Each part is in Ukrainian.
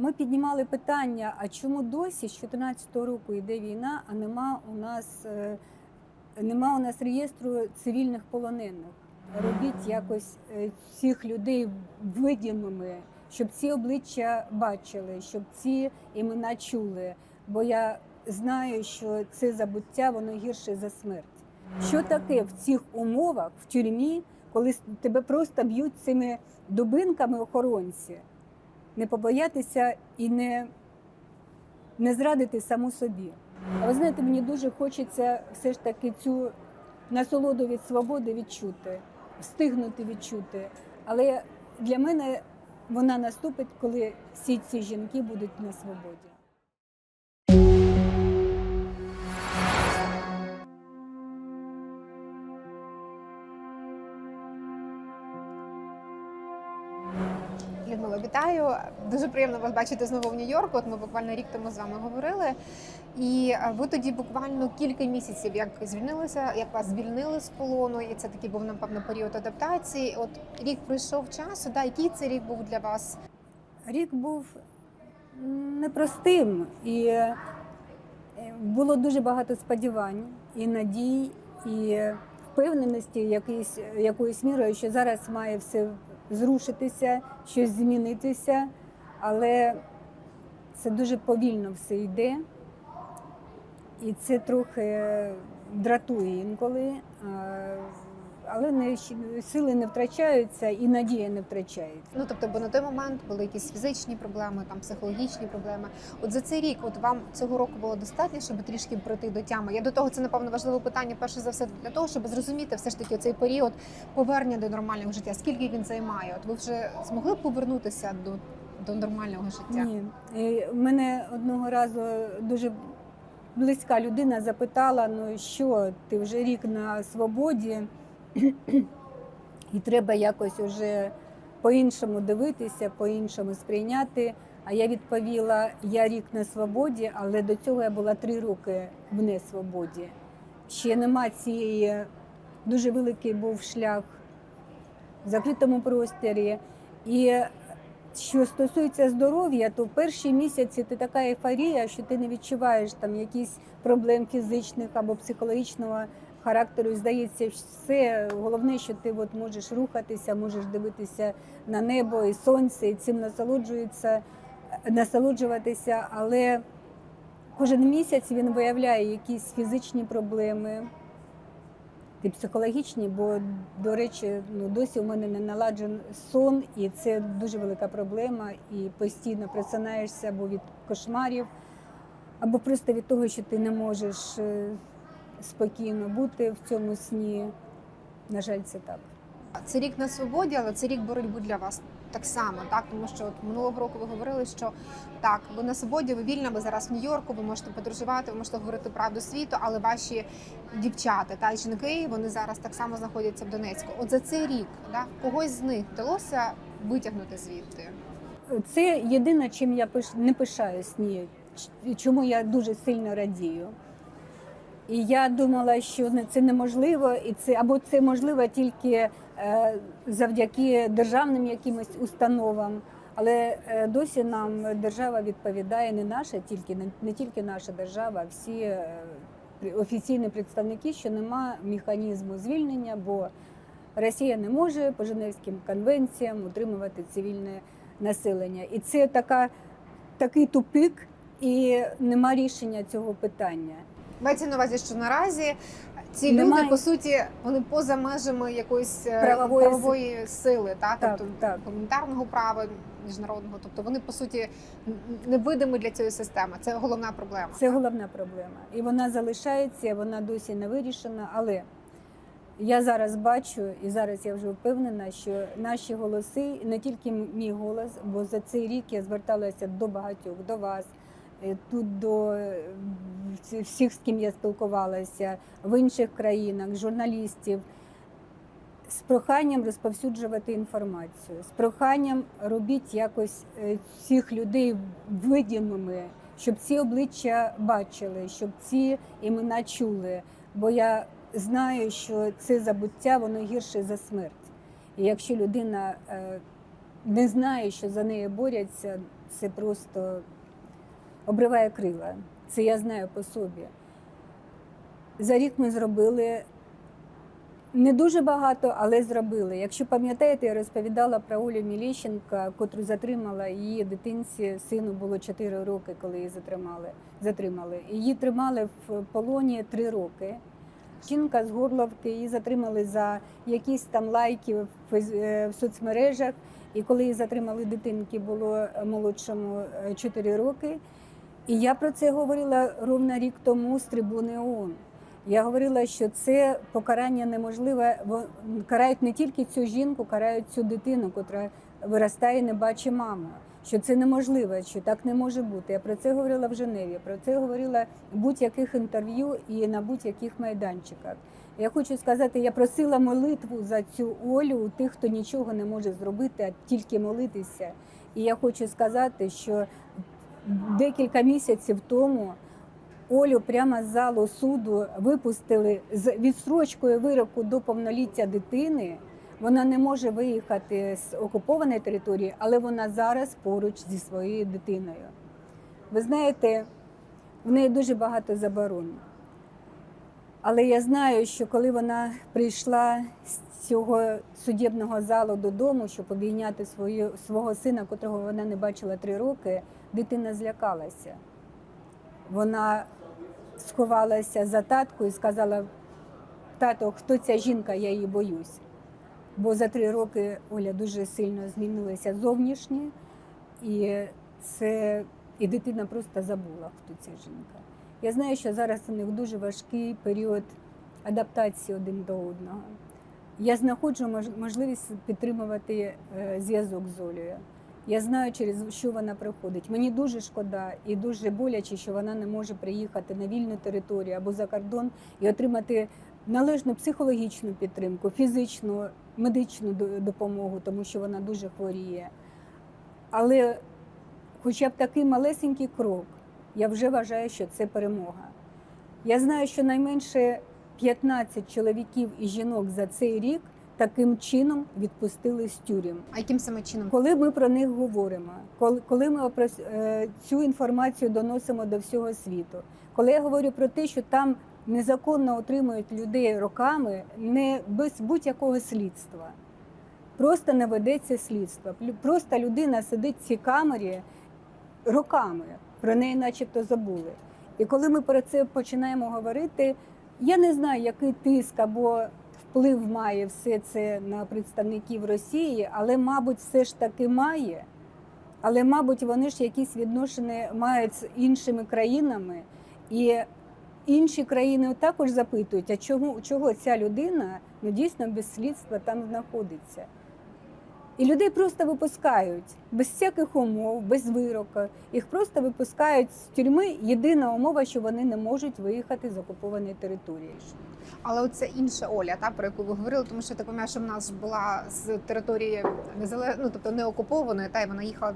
Ми піднімали питання: а чому досі з 2014 року йде війна, а нема у нас е, нема у нас реєстру цивільних полонених? Робіть якось е, цих людей видимими, щоб ці обличчя бачили, щоб ці імена чули. Бо я знаю, що це забуття воно гірше за смерть. Що таке в цих умовах в тюрмі, коли тебе просто б'ють цими дубинками охоронці? Не побоятися і не, не зрадити саму собі. А ви знаєте, мені дуже хочеться все ж таки цю насолоду від свободи відчути, встигнути відчути. Але для мене вона наступить, коли всі ці жінки будуть на свободі. Людмила, вітаю. Дуже приємно вас бачити знову в Нью-Йорку. От ми буквально рік тому з вами говорили. І е, ви тоді буквально кілька місяців як звільнилися, як вас звільнили з полону, і це такий був напевно період адаптації. От рік пройшов часу. Да, який цей рік був для вас? Рік був непростим і е, було дуже багато сподівань і надій, і впевненості якоюсь, якоюсь мірою, що зараз має все зрушитися, щось змінитися, але це дуже повільно все йде. І це трохи дратує інколи, а, але не, сили не втрачаються і надія не втрачається. Ну тобто, бо на той момент були якісь фізичні проблеми, там психологічні проблеми. От за цей рік, от вам цього року було достатньо, щоб трішки прийти до тями. Я до того це напевно важливе питання. Перше за все для того, щоб зрозуміти все ж таки цей період повернення до нормального життя. Скільки він займає? От ви вже змогли повернутися до, до нормального життя? Ні. І мене одного разу дуже близька людина запитала: ну що, ти вже рік на свободі, і треба якось уже по-іншому дивитися, по-іншому сприйняти. А я відповіла: я рік на свободі, але до цього я була три роки в несвободі. Ще нема цієї дуже великий був шлях в закритому просторі. І що стосується здоров'я, то в перші місяці ти така ейфорія, що ти не відчуваєш там якісь проблем фізичних або психологічного характеру. Здається, все головне, що ти от можеш рухатися, можеш дивитися на небо і сонце, і цим насолоджується, насолоджуватися. Але кожен місяць він виявляє якісь фізичні проблеми. І психологічні, бо, до речі, ну досі у мене не наладжен сон, і це дуже велика проблема. І постійно просинаєшся або від кошмарів, або просто від того, що ти не можеш е, спокійно бути в цьому сні. На жаль, це так. Це рік на свободі, але це рік боротьби для вас так само, так тому що от минулого року ви говорили, що так, ви на свободі, ви вільна, ви зараз в Нью-Йорку, ви можете подорожувати, ви можете говорити правду світу, але ваші дівчата та жінки вони зараз так само знаходяться в Донецьку. От за цей рік, да, когось з них вдалося витягнути звідти. Це єдине, чим я не пишаюсь, ні, чому я дуже сильно радію. І я думала, що це неможливо, і це або це можливо тільки е, завдяки державним якимось установам. Але е, досі нам держава відповідає не наша, тільки не, не тільки наша держава, а всі е, офіційні представники, що нема механізму звільнення, бо Росія не може по Женевським конвенціям утримувати цивільне населення. І це така, такий тупик, і нема рішення цього питання. Мається на увазі, що наразі ці Немає. люди по суті вони поза межами якоїсь е, Правової правової сили, та Так, тобто так. гуманітарного права міжнародного, тобто вони по суті невидимі для цієї системи. Це головна проблема. Це головна проблема. І вона залишається, вона досі не вирішена. Але я зараз бачу, і зараз я вже впевнена, що наші голоси, не тільки мій голос, бо за цей рік я зверталася до багатьох, до вас. Е, Тут до е, всіх, з ким я спілкувалася, в інших країнах, журналістів, з проханням розповсюджувати інформацію, з проханням робіть якось е, цих людей видимими, щоб ці обличчя бачили, щоб ці імена чули. Бо я знаю, що це забуття воно гірше за смерть. І якщо людина не знає, що за неї борються, це просто обриває крила. Це я знаю по собі. За рік ми зробили не дуже багато, але зробили. Якщо пам'ятаєте, я розповідала про Олю Міліщенка, котру затримала її дитинці, сину було 4 роки, коли її затримали. затримали. Її тримали в полоні 3 роки. Жінка з Горловки її затримали за якісь там лайки в, е, соцмережах. І коли її затримали дитинки, було молодшому 4 роки. І я про це говорила ровно рік тому з трибуни ООН. Я говорила, що це покарання неможливе. Карають не тільки цю жінку, карають цю дитину, котра виростає, і не бачить маму. Що це неможливо, що так не може бути. Я про це говорила в Женеві, про це говорила в будь-яких інтерв'ю і на будь-яких майданчиках. Я хочу сказати, я просила молитву за цю Олю у тих, хто нічого не може зробити, а тільки молитися. І я хочу сказати, що декілька місяців тому Олю прямо з залу суду випустили з відстрочкою вироку до повноліття дитини. Вона не може виїхати з окупованої території, але вона зараз поруч зі своєю дитиною. Ви знаєте, в неї дуже багато заборон. Але я знаю, що коли вона прийшла з цього судебного залу додому, щоб обійняти свою, свого сина, котрого вона не бачила три роки, дитина злякалася. Вона сховалася за татку і сказала: тато, хто ця жінка, я її боюсь. Бо за три роки Оля дуже сильно змінилася зовнішнє, і це і дитина просто забула, хто ця жінка. Я знаю, що зараз у них дуже важкий період адаптації один до одного. Я знаходжу можливість підтримувати е, зв'язок з Олею. Я знаю, через що вона проходить. Мені дуже шкода і дуже боляче, що вона не може приїхати на вільну територію або за кордон і отримати належну психологічну підтримку, фізичну, медичну допомогу, тому що вона дуже хворіє. Але хоча б такий малесенький крок, я вже вважаю, що це перемога. Я знаю, що найменше 15 чоловіків і жінок за цей рік таким чином відпустили з тюрем. А яким саме чином? Коли ми про них говоримо, коли, ми е, цю інформацію доносимо до всього світу, коли я говорю про те, що там незаконно отримують людей роками, не без будь-якого слідства, просто не ведеться слідство. Просто людина сидить в цій камері роками, про неї начебто забули. І коли ми про це починаємо говорити, я не знаю, який тиск або вплив має все це на представників Росії, але, мабуть, все ж таки має. Але, мабуть, вони ж якісь відношення мають з іншими країнами, і інші країни також запитують, а чому чого ця людина ну, дійсно без слідства там знаходиться. І людей просто випускають без всяких умов, без вироку. Їх просто випускають з тюрми. Єдина умова, що вони не можуть виїхати з окупованої території. Але оце інша Оля, та про яку ви говорили, тому що я так пам'ятаю, що в нас ж була з території незале... ну, тобто не окупованої, та й вона їхала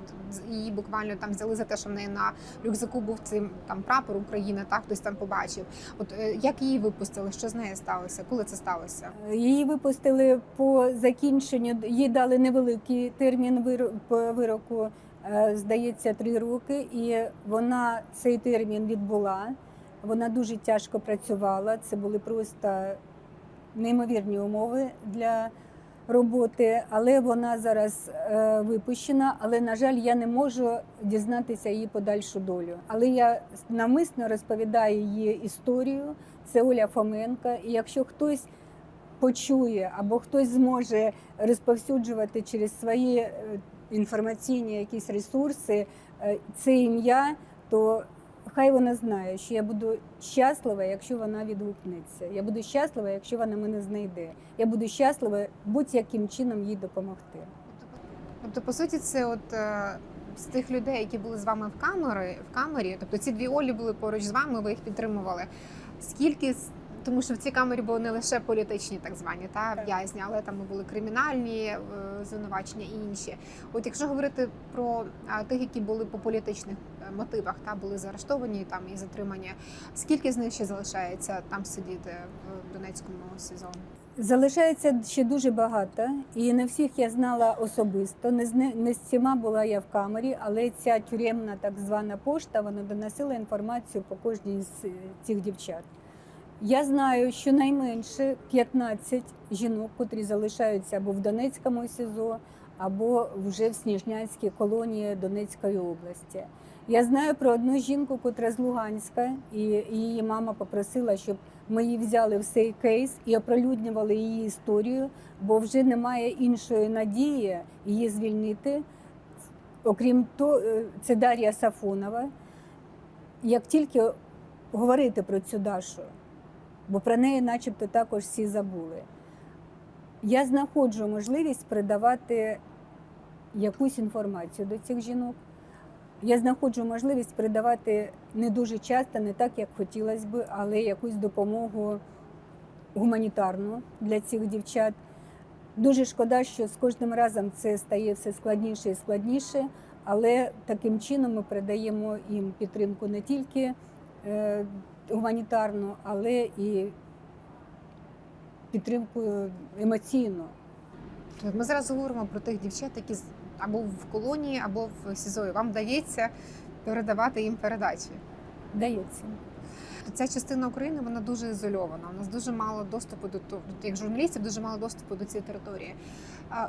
її буквально там взяли за те, що в неї на рюкзаку був цим там прапор України, так хтось там побачив. От е, як її випустили? Що з нею сталося? Коли це сталося? Її випустили по закінченню. Їй дали невеликий термін по вироку, е, здається, три роки, і вона цей термін відбула. Вона дуже тяжко працювала. Це були просто неймовірні умови для роботи, але вона зараз е, випущена. Але на жаль, я не можу дізнатися її подальшу долю. Але я навмисно розповідаю її історію. Це Оля Фоменко. І якщо хтось почує або хтось зможе розповсюджувати через свої е, інформаційні якісь ресурси е, це ім'я, то хай вона знає, що я буду щаслива, якщо вона відгукнеться. Я буду щаслива, якщо вона мене знайде. Я буду щаслива будь-яким чином їй допомогти. Тобто, по суті, це от е, з тих людей, які були з вами в камері, в камері, тобто ці дві Олі були поруч з вами, ви їх підтримували. Скільки з- тому що в цій камері були не лише політичні, так звані та в'язні, але там були кримінальні е, звинувачення і інші. От якщо говорити про тих, які були по політичних е, мотивах, та були заарештовані там і затримані, скільки з них ще залишається там сидіти в Донецькому СІЗО? Залишається ще дуже багато, і не всіх я знала особисто. Не з не, не з всіма була я в камері, але ця тюремна так звана пошта вона доносила інформацію по кожній з е, цих дівчат. Я знаю, що найменше 15 жінок, котрі залишаються або в Донецькому СІЗО, або вже в Сніжнянській колонії Донецької області. Я знаю про одну жінку, котра з Луганська, і її мама попросила, щоб ми її взяли в цей кейс і оприлюднювали її історію, бо вже немає іншої надії її звільнити. Окрім того, це Дар'я Сафонова. Як тільки говорити про цю Дашу, бо про неї начебто також всі забули. Я знаходжу можливість передавати якусь інформацію до цих жінок. Я знаходжу можливість передавати не дуже часто, не так, як хотілося б, але якусь допомогу гуманітарну для цих дівчат. Дуже шкода, що з кожним разом це стає все складніше і складніше, але таким чином ми передаємо їм підтримку не тільки е, гуманітарну, але і підтримку емоційну. Тобто Ми зараз говоримо про тих дівчат, які або в колонії, або в СІЗО. Вам вдається передавати їм передачі. Дається. Ця частина України вона дуже ізольована. У нас дуже мало доступу до як журналістів, дуже мало доступу до цієї території.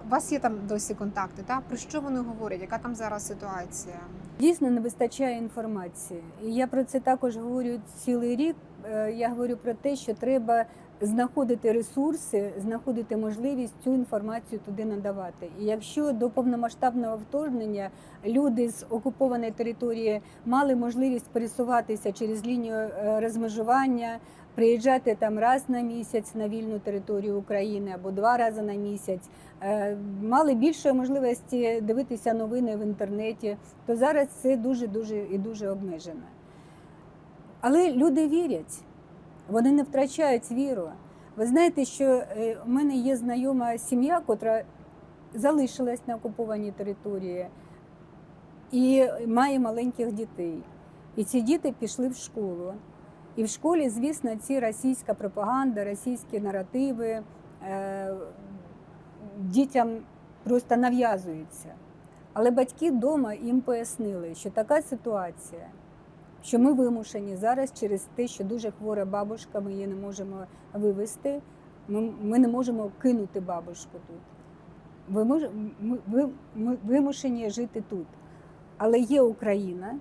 У вас є там досі контакти? Та про що вони говорять? Яка там зараз ситуація? Дійсно не вистачає інформації. І я про це також говорю цілий рік. Е, Я говорю про те, що треба знаходити ресурси, знаходити можливість цю інформацію туди надавати. І якщо до повномасштабного вторгнення люди з окупованої території мали можливість пересуватися через лінію е, розмежування, приїжджати там раз на місяць на вільну територію України або два рази на місяць, е, мали більше можливості дивитися новини в інтернеті, то зараз це дуже дуже і дуже обмежено. Але люди вірять, вони не втрачають віру. Ви знаєте, що е, у мене є знайома сім'я, котра залишилась на окупованій території і має маленьких дітей. І ці діти пішли в школу. І в школі, звісно, ці російська пропаганда, російські наративи е, дітям просто нав'язуються. Але батьки вдома їм пояснили, що така ситуація, що ми вимушені зараз через те, що дуже хвора бабушка, ми її не можемо вивезти, ми, ми не можемо кинути бабушку тут. Ви, ми, ви, ми вимушені жити тут. Але є Україна,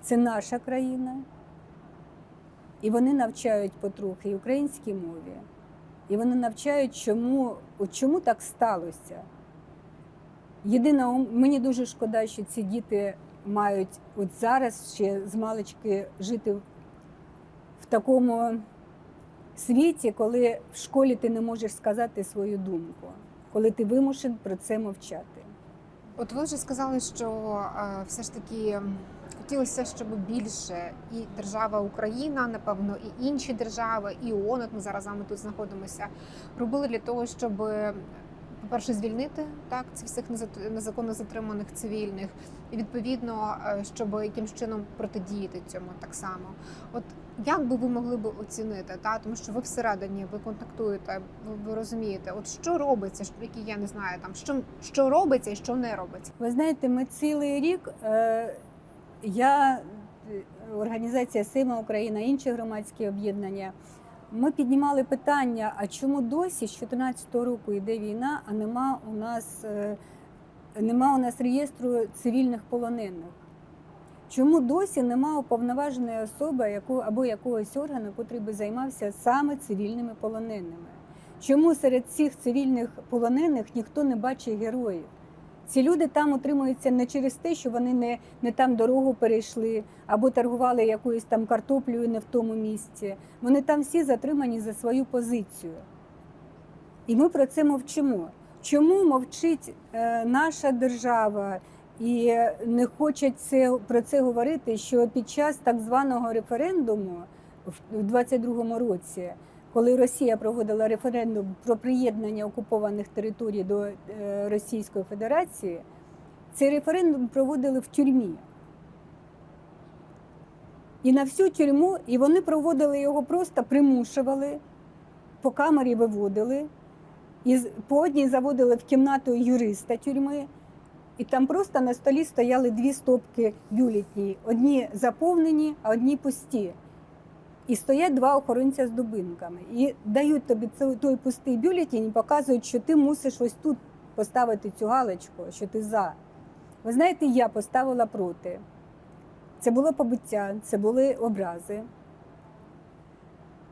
це наша країна, і вони навчають потрохи і українській мові. І вони навчають, чому, от чому так сталося. Єдине, мені дуже шкода, що ці діти мають от зараз ще з малички жити в- такому світі, коли в школі ти не можеш сказати свою думку, коли ти вимушен про це мовчати. От ви вже сказали, що е, все ж таки хотілося, щоб більше і держава Україна, напевно, і інші держави, і ООН, от ми зараз з вами тут знаходимося, робили для того, щоб, е, по-перше, звільнити так цих всіх незаконно затриманих цивільних, і відповідно, е, щоб якимсь чином протидіяти цьому так само. От як би ви могли би оцінити, та тому що ви всередині, ви контактуєте, ви, ви розумієте, от що робиться, які я не знаю, там що, що робиться і що не робиться. Ви знаєте, ми цілий рік е, я, е, організація Сима Україна, інші громадські об'єднання. Ми піднімали питання: а чому досі з 2014 року йде війна, а нема у нас е, нема у нас реєстру цивільних полонених? Чому досі нема уповноваженої особи яку, або якогось органу, який би займався саме цивільними полоненими? Чому серед цих цивільних полонених ніхто не бачить героїв? Ці люди там утримуються не через те, що вони не, не там дорогу перейшли або торгували якоюсь там картоплею не в тому місці. Вони там всі затримані за свою позицію. І ми про це мовчимо. Чому мовчить е, наша держава і не хоче це, про це говорити, що під час так званого референдуму в 22-му році, коли Росія проводила референдум про приєднання окупованих територій до е, Російської Федерації, цей референдум проводили в тюрмі. І на всю тюрму, і вони проводили його просто примушували по камері виводили, і по одній заводили в кімнату юриста тюрми, і там просто на столі стояли дві стопки бюлетні. Одні заповнені, а одні пусті. І стоять два охоронця з дубинками. І дають тобі той пустий бюлетень і показують, що ти мусиш ось тут поставити цю галочку, що ти за. Ви знаєте, я поставила проти. Це було побиття, це були образи.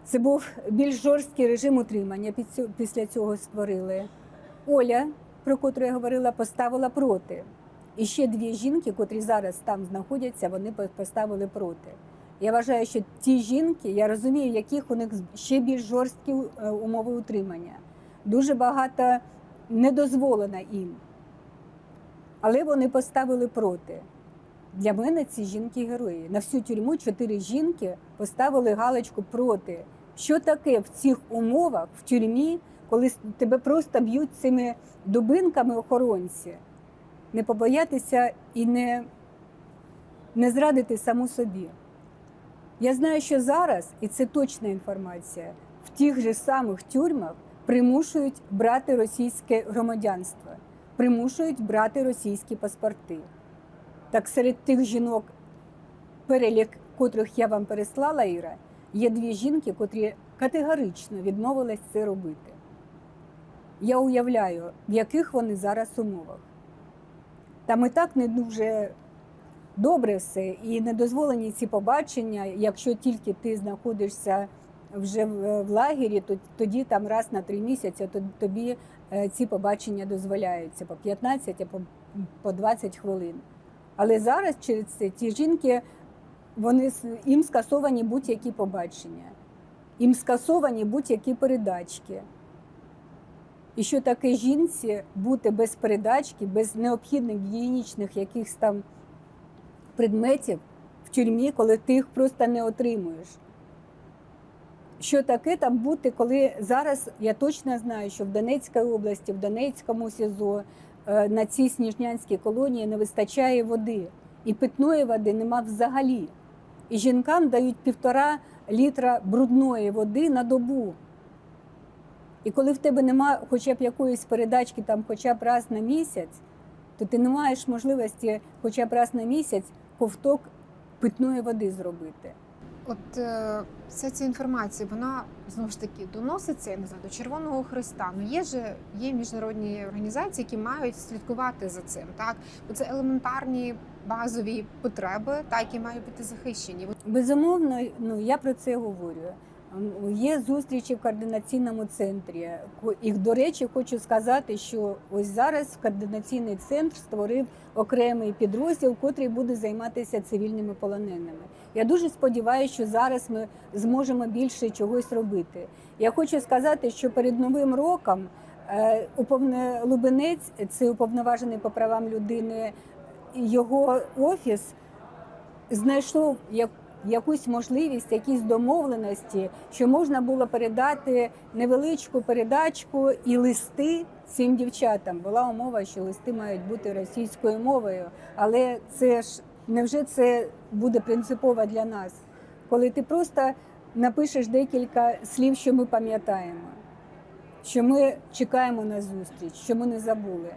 Це був більш жорсткий режим утримання. Після цього створили. Оля, про котру я говорила, поставила проти. І ще дві жінки, котрі зараз там знаходяться, вони поставили проти. Я вважаю, що ті жінки, я розумію, яких у них ще більш жорсткі е, умови утримання. Дуже багато не дозволено їм. Але вони поставили проти. Для мене ці жінки герої. На всю тюрму чотири жінки поставили галочку проти. Що таке в цих умовах в тюрмі, коли тебе просто б'ють цими дубинками охоронці? Не побоятися і не, не зрадити саму собі. Я знаю, що зараз, і це точна інформація, в тих же самих тюрмах примушують брати російське громадянство, примушують брати російські паспорти. Так серед тих жінок, перелік котрих я вам переслала, Іра, є дві жінки, котрі категорично відмовились це робити. Я уявляю, в яких вони зараз умовах. Там і так не дуже добре все, і не дозволені ці побачення, якщо тільки ти знаходишся вже в лагері, то тоді там раз на три місяці то тобі е, ці побачення дозволяються по 15, а по, по 20 хвилин. Але зараз через це ці жінки вони їм скасовані будь-які побачення, їм скасовані будь-які передачки. І що таке жінці бути без передачки, без необхідних гігієнічних якихось там предметів в тюрмі, коли ти їх просто не отримуєш. Що таке там бути, коли зараз я точно знаю, що в Донецькій області, в Донецькому СІЗО е, на цій сніжнянській колонії не вистачає води, і питної води нема взагалі. І жінкам дають півтора літра брудної води на добу. І коли в тебе нема хоча б якоїсь передачки, там хоча б раз на місяць, то ти не маєш можливості хоча б раз на місяць ковток питної води зробити. От е, вся ця інформація, вона знову ж таки доноситься, я не знаю, до Червоного Христа. Ну є же є міжнародні організації, які мають слідкувати за цим. Так, бо це елементарні базові потреби, так, які мають бути захищені. Безумовно, ну я про це говорю. Є зустрічі в координаційному центрі. І, до речі, хочу сказати, що ось зараз координаційний центр створив окремий підрозділ, котрий буде займатися цивільними полоненими. Я дуже сподіваюся, що зараз ми зможемо більше чогось робити. Я хочу сказати, що перед новим роком е, Лубенець, це уповноважений по правам людини, його офіс знайшов як якусь можливість, якісь домовленості, що можна було передати невеличку передачку і листи цим дівчатам. Була умова, що листи мають бути російською мовою, але це ж невже це буде принципово для нас, коли ти просто напишеш декілька слів, що ми пам'ятаємо, що ми чекаємо на зустріч, що ми не забули.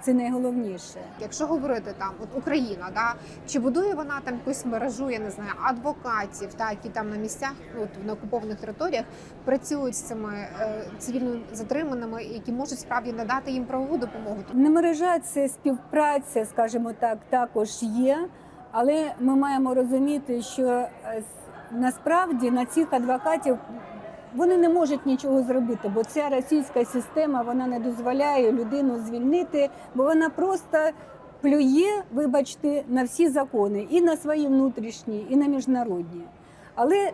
Це найголовніше. Якщо говорити там, от Україна, да чи будує вона там якусь мережу, я не знаю, адвокатів, та які там на місцях, от на окупованих територіях працюють з цими е, цивільно затриманими, які можуть справді надати їм правову допомогу. Не мережа це співпраця, скажімо так, також є, але ми маємо розуміти, що е, насправді на цих адвокатів вони не можуть нічого зробити, бо ця російська система вона не дозволяє людину звільнити, бо вона просто плює, вибачте, на всі закони, і на свої внутрішні, і на міжнародні. Але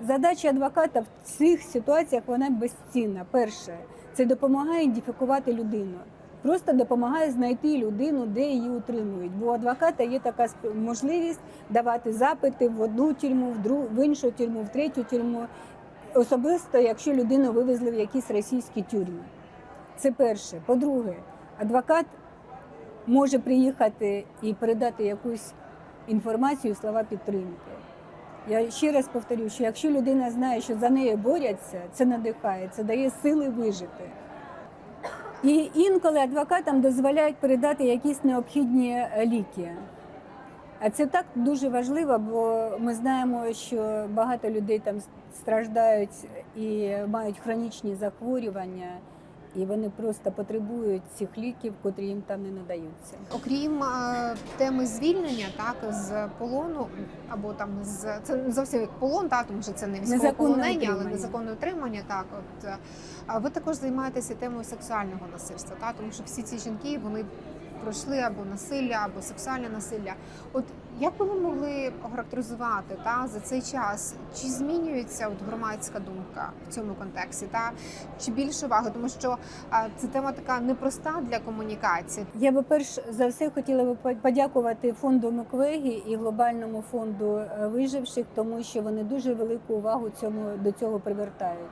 задача адвоката в цих ситуаціях вона безцінна. Перше, це допомагає ідентифікувати людину. Просто допомагає знайти людину, де її утримують. Бо у адвоката є така можливість давати запити в одну тюрму, в другу, в іншу тюрму, в третю тюрму. Особисто, якщо людину вивезли в якісь російські тюрми. Це перше. По-друге, адвокат може приїхати і передати якусь інформацію, слова підтримки. Я ще раз повторю, що якщо людина знає, що за нею борються, це надихає, це дає сили вижити. І інколи адвокатам дозволяють передати якісь необхідні е, ліки. А це так дуже важливо, бо ми знаємо, що багато людей там страждають і мають хронічні захворювання, і вони просто потребують цих ліків, котрі їм там не надаються. Окрім е, теми звільнення, так з полону або там з це не зовсім як полон, так тому що це не військовополонення, але незаконне утримання. Так, от ви також займаєтеся темою сексуального насильства, так тому що всі ці жінки вони пройшли або насилля, або сексуальне насилля. От як би ви могли охарактеризувати та за цей час, чи змінюється от громадська думка в цьому контексті, та чи більше уваги, тому що а, це тема така непроста для комунікації. Я би перш за все хотіла би по- подякувати фонду Муквегі і глобальному фонду е, виживших, тому що вони дуже велику увагу цьому до цього привертають.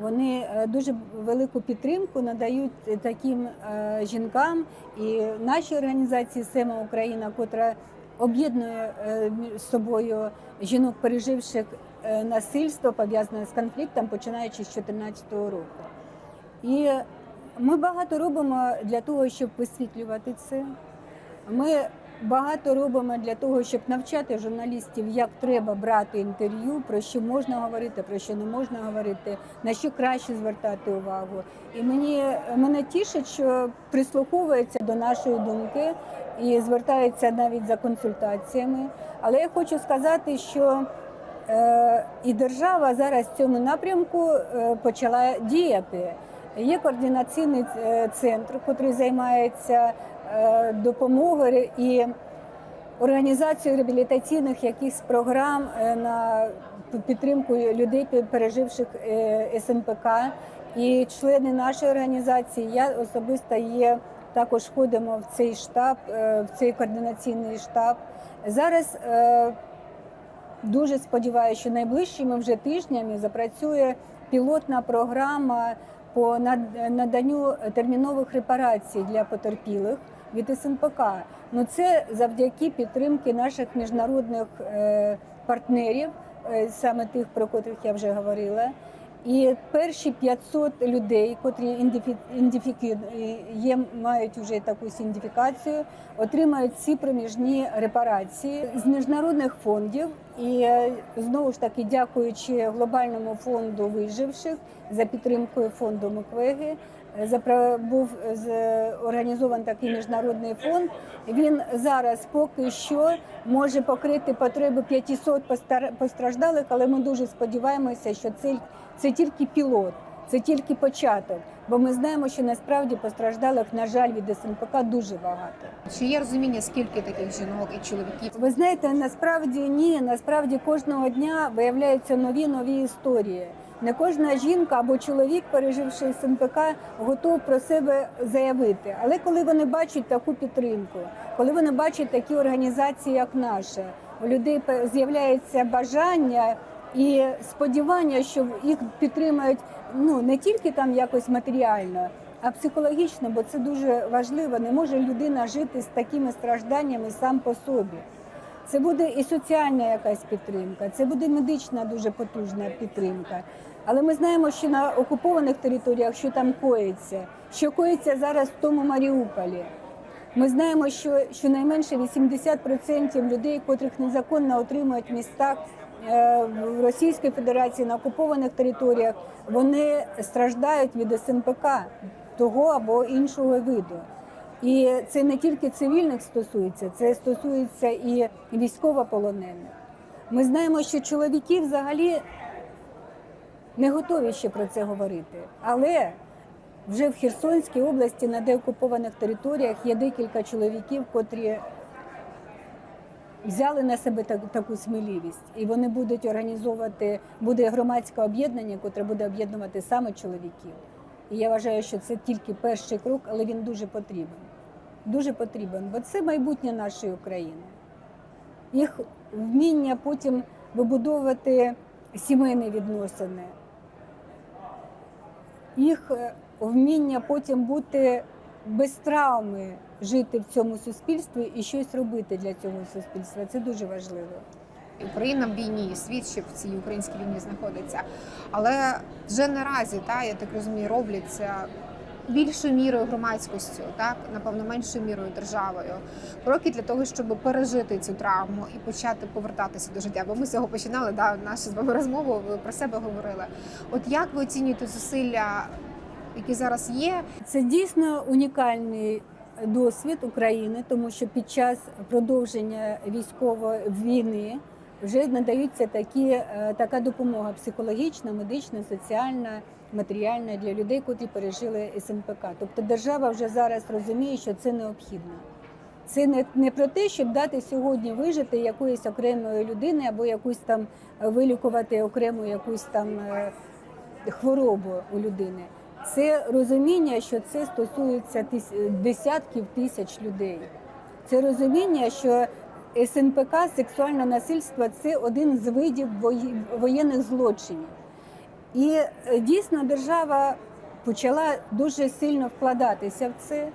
Вони е, дуже велику підтримку надають е, таким е, жінкам і нашій організації Сема Україна, котра об'єднує між собою жінок, переживших насильство пов'язане з конфліктом, починаючи з 2014 року. І ми багато робимо для того, щоб висвітлювати це. Ми багато робимо для того, щоб навчати журналістів, як треба брати інтерв'ю, про що можна говорити, про що не можна говорити, на що краще звертати увагу. І мені мене тішить, що прислуховується до нашої думки і звертається навіть за консультаціями. Але я хочу сказати, що е, і держава зараз в цьому напрямку е, почала діяти. Є координаційний е, центр, який займається е, допомогою і організацією реабілітаційних якихось програм е, на підтримку людей, переживших е, СНПК. І члени нашої організації, я особисто є також ходимо в цей штаб, в цей координаційний штаб. Зараз дуже сподіваюся, що найближчими вже тижнями запрацює пілотна програма по наданню термінових репарацій для потерпілих від СНПК. Ну це завдяки підтримки наших міжнародних е, партнерів, е, саме тих, про котрих я вже говорила. І перші 500 людей, котрі ідентифі- є, мають вже таку ідентифікацію, отримають ці проміжні репарації з міжнародних фондів. І е, знову ж таки, дякуючи глобальному фонду виживших за підтримкою фонду Муквеги, був з- організований такий міжнародний фонд. Він зараз поки що може покрити потреби 500 постар- постраждалих, але ми дуже сподіваємося, що це, це тільки пілот, це тільки початок. Бо ми знаємо, що насправді постраждалих, на жаль, від СНПК дуже багато. Чи є розуміння, скільки таких жінок і чоловіків? Ви знаєте, насправді ні. Насправді кожного дня виявляються нові нові історії. Не кожна жінка або чоловік, переживши СНПК, готов про себе заявити. Але коли вони бачать таку підтримку, коли вони бачать такі організації, як наша, у людей з'являється бажання і сподівання, що їх підтримають ну не тільки там якось матеріально, а психологічно, бо це дуже важливо. Не може людина жити з такими стражданнями сам по собі. Це буде і соціальна якась підтримка, це буде медична дуже потужна підтримка. Але ми знаємо, що на окупованих територіях, що там коїться, що коїться зараз в тому Маріуполі. Ми знаємо, що щонайменше 80% людей, котрих незаконно отримують в містах е, в Російській Федерації на окупованих територіях, вони страждають від СНПК того або іншого виду. І це не тільки цивільних стосується, це стосується і військовополонених. Ми знаємо, що чоловіки взагалі не готові ще про це говорити. Але вже в Херсонській області на деокупованих територіях є декілька чоловіків, котрі взяли на себе так- таку сміливість, і вони будуть організовувати, буде громадське об'єднання, котре буде об'єднувати саме чоловіків. І я вважаю, що це тільки перший крок, але він дуже потрібен. Дуже потрібен, бо це майбутнє нашої України. Їх вміння потім вибудовувати сімейні відносини, їх е, вміння потім бути без травми, жити в цьому суспільстві і щось робити для цього суспільства. Це дуже важливо. Україна в війні, світ ще в цій українській війні знаходиться. Але вже наразі, та я так розумію, робляться більшою мірою громадськістю, так напевно, меншою мірою державою. Кроки для того, щоб пережити цю травму і почати повертатися до життя. Бо ми з цього починали да, нашу з вами розмову. Ви про себе говорили. От як ви оцінюєте зусилля, які зараз є? Це дійсно унікальний досвід України, тому що під час продовження військової війни вже надаються такі, е, така допомога психологічна, медична, соціальна, матеріальна для людей, котрі пережили СНПК. Тобто держава вже зараз розуміє, що це необхідно. Це не, не про те, щоб дати сьогодні вижити якоїсь окремої людини або якусь там е, вилікувати окрему якусь там е, хворобу у людини. Це розуміння, що це стосується тис- десятків тисяч людей. Це розуміння, що СНПК, сексуальне насильство це один з видів воєнних злочинів. І е, дійсно держава почала дуже сильно вкладатися в це.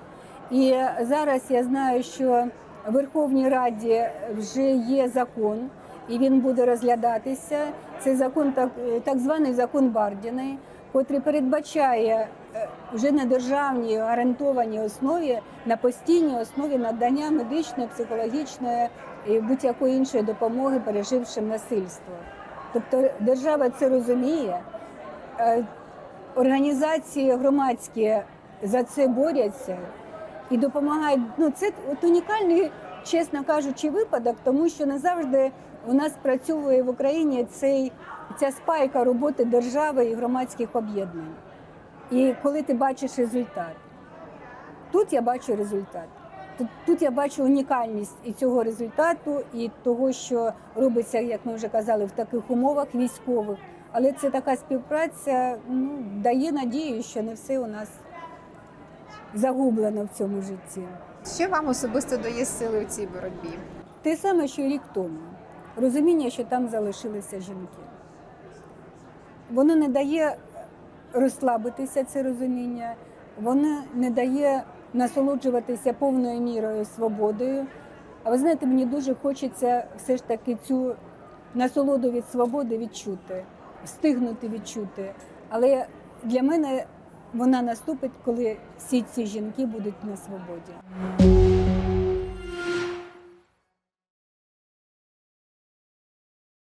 І зараз я знаю, що в Верховній Раді вже є закон, і він буде розглядатися. Це закон, так, так званий закон Бардіної, котрий передбачає е, вже на державній гарантованій основі, на постійній основі надання медичної, психологічної і будь-якої іншої допомоги пережившим насильство. Тобто держава це розуміє. Е, Організації громадські за це борються і допомагають. Ну це от унікальний, чесно кажучи, випадок, тому що не завжди у нас працює в Україні цей ця спайка роботи держави і громадських об'єднань. І коли ти бачиш результат, тут я бачу результат. Тут, я бачу унікальність і цього результату, і того, що робиться, як ми вже казали, в таких умовах військових. Але це така співпраця ну, дає надію, що не все у нас загублено в цьому житті. Що вам особисто дає сили у цій боротьбі? Те саме, що рік тому. Розуміння, що там залишилися жінки. Воно не дає розслабитися, це розуміння, воно не дає насолоджуватися повною мірою свободою. А ви знаєте, мені дуже хочеться все ж таки цю насолоду від свободи відчути, встигнути відчути. Але для мене вона наступить, коли всі ці жінки будуть на свободі.